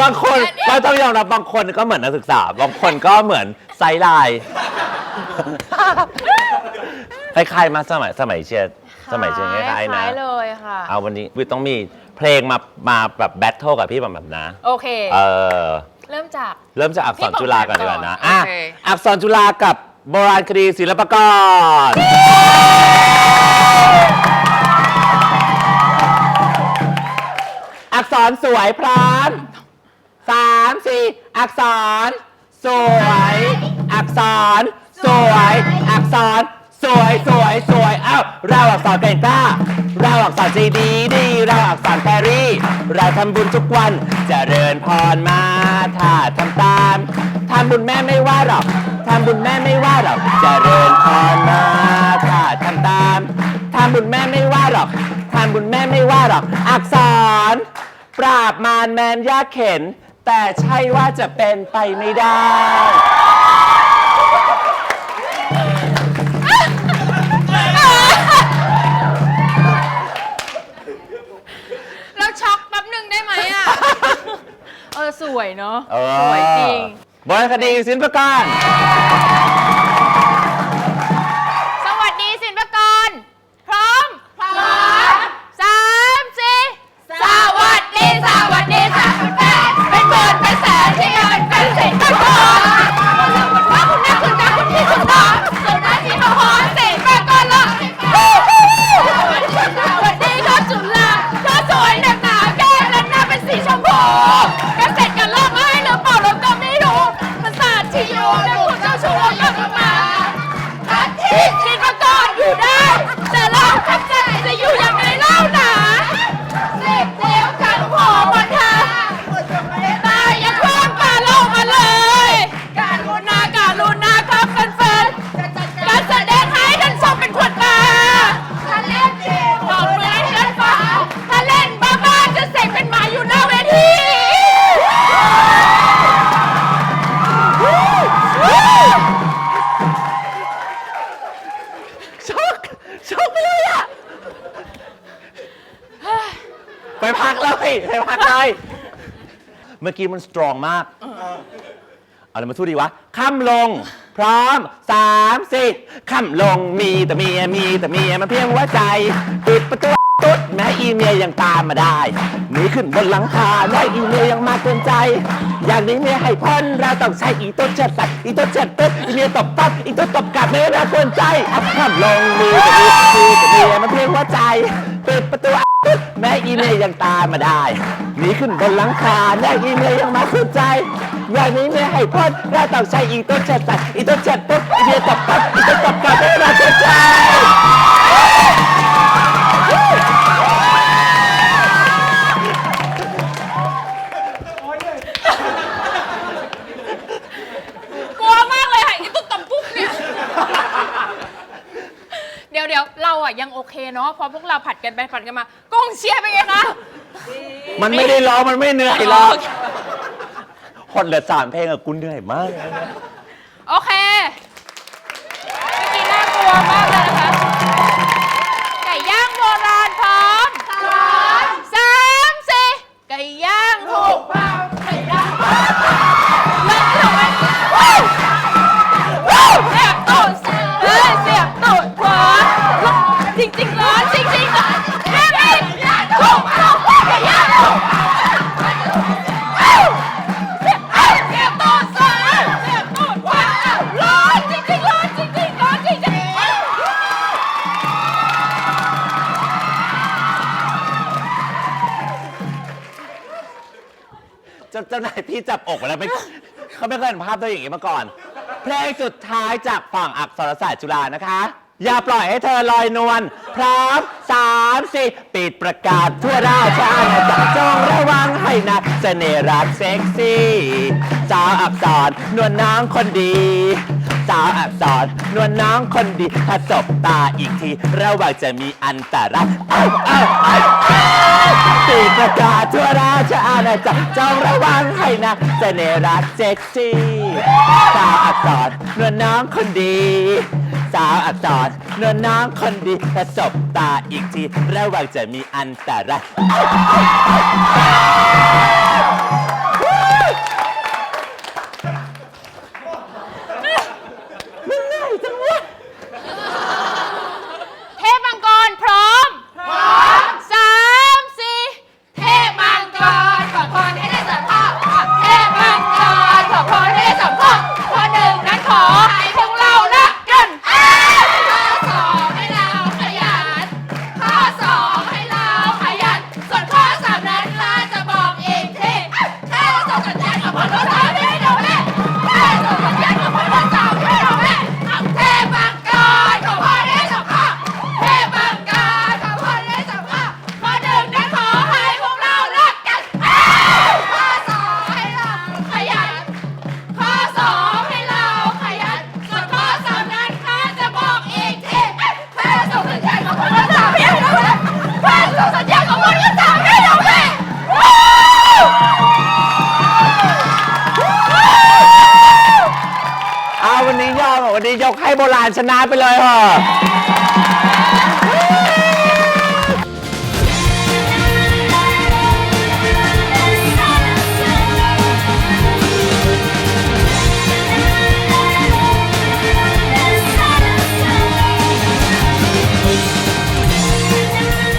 บางคนก็ต้องยอมรับบางคนก็เหมือนนักศึกษา บางคนก็เหมือนไซด์ไลน์คล้ายๆมาสมัยสมัยเชียร์สมัยเชียร์คล้ายๆนะคล้ายเลยค่ะ เอาวันนี้วิต้องมีเพลงมามาแบบแบทเทิลกับพี่แบบแบบนะ โอเค เออ เริ่มจาก เริ่มจากอักษรจุฬาก่อนดีกว่านะพี่อะบอกก่อนโอเคอักษรจุฬากับโบราณคดีศิลปากร รสวยพร้อมสามสี่อักษร สวย อักษร สวย อักษร สวยสวยสวยเอ้าเราอักษรเป็นกล้า เราอักษรจีดีดี เราอักษรแพรรี่ เราทำบุญทุกวันเจริญพรมาถ้าทำตามทำบุญแม่ไม่ว่าหรอกทำบุญแม่ไม่ว่าหรอกเจริญพรมาถ้าทำตามทำบุญแม่ไม่ว่าหรอกทำบุญแม่ไม่ว่าหรอก อักษร ปราบมารแมนยากเข็น แต่ใช่ว่าจะเป็นไปไม่ได้ เราช็อกแป๊บหนึ่งได้ไหมอะ เออ สวยเนาะ เออสวยจริง บรคดีสินประการ ไปพักเลยไปพักเลยเมื่อกี้มันสตรองมาก เอาอะไรมาสู้ดีวะค่ำลง พร้อมสามสี่ค่ำลงมีแต่เมียมีแต่เมียมันเพียงหัวใจปิดประตูตุ๊ดแม้อีเมียยังตามมาได้หนีขึ้นบนหลังคาแม้อีเมียยังมาเตือนใจ อย่างนี้เมียให้พ้นเราต้องใช้อีตุ๊ดเชิดสัตว์อีตุ๊ดเชิดตุ๊ดอีเมียตบปั๊บอีตุ๊ดตบกลับไม่น่าเตือนใจอัพค่ำลงมีแต่เมียมีแต่เมียมันเพียงหัวใจปิดประตูตุ๊ด แม่อีเมย์ยังตามมาได้หนีขึ้นบนหลังคาแม่อีเมย์ยังมาสนใจอย่างนี้แม่ให้พ้นเราต้องใช้อีต้นเจ็ดตัดอีต้นเจ็ดปุ๊บอีเมย์ตบปั๊บอีต้นตบกลับไม่น่าสนใจ เราอะยังโอเคเนาะเพอพวกเราผัดกันไปผัดกันมากองเชียร์เป็นไงคะมันไม่ได้ร้องมันไม่เหนื่อยหรอกคนเหลือสามเพลงอะกูเหนื่อยมาก โอเคาเจ้านายพี่จับอกมาแล้วไม่ เขาไม่เคยเห็นภาพตัวอย่างนี้มาก่อน เพลงสุดท้ายจากฝั่งอักษรศาสตร์จุฬานะคะ อย่าปล่อยให้เธอลอยนวลพร้อมสามสี่ปิดประกาศทั่วราชอาณาจักรจงระวังให้นะเสน่ห์รักเซ็กซี่สาวอักษรนวลน้องคนดีสาวอักษรนวลน้องคนดีถ้าจบตาอีกทีระว่างจะมีอันตรายเอ้าเอ้าเอ้าเอ้าปิดประกาศทั่วร ชอาณาจักรจงระวังให้นะเสน่ห์รักเซ็กซี่สาวอักษรนวลน้องคนดี สาวอักษรนวลน้องคนดีถ้าจบตาอีกทีระหว่างจะมีอันตราย วันนี้ยกให้โบราณชนะไปเลยเหรอะ